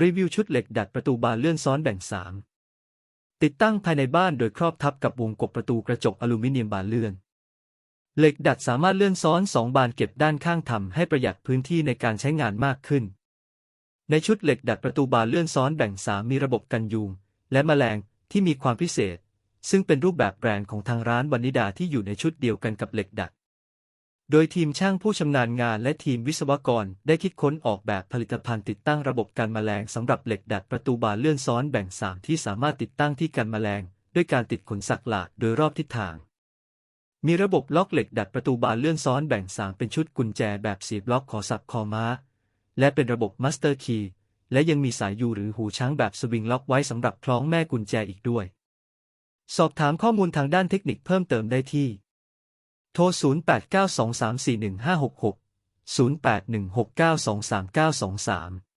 รีวิวชุดเหล็กดัดประตูบานเลื่อนซ้อนแบ่ง3ติดตั้งภายในบ้านโดยครอบทับกับวงกบประตูกระจกอลูมิเนียมบานเลื่อน เหล็กดัดสามารถเลื่อนซ้อน2บานเก็บด้านข้างทำให้ประหยัดพื้นที่ในการใช้งานมากขึ้น ในชุดเหล็กดัดประตูบานเลื่อนซ้อนแบ่ง3มีระบบกันยุง และแมลงที่มีความพิเศษ ซึ่งเป็นรูปแบบแบรนด์ของทางร้านวานิดาที่อยู่ในชุดเดียวกันกับเหล็กดัด โดยทีมช่างผู้ชำนาญงานและทีมวิศวกรได้คิดค้นออกแบบผลิตภัณฑ์ติดตั้งระบบกันแมลงสำหรับเหล็กดัดประตูบานเลื่อนซ้อนแบ่ง3ที่สามารถติดตั้งที่กันแมลง ด้วยการติดขนสักหลากโดยรอบทิศทาง มีระบบล็อกเหล็กดัดประตูบานเลื่อนซ้อนแบ่ง3เป็นชุดกุญแจแบบสีบล็อกขอสับคอม้า และเป็นระบบมาสเตอร์คีย์และยังมีสายยูหรือหูช้างแบบสวิงล็อกไว้สำหรับคล้องแม่กุญแจอีกด้วย สอบถามข้อมูลทางด้านเทคนิคเพิ่มเติมได้ที่ โทร 0892341566 0816923923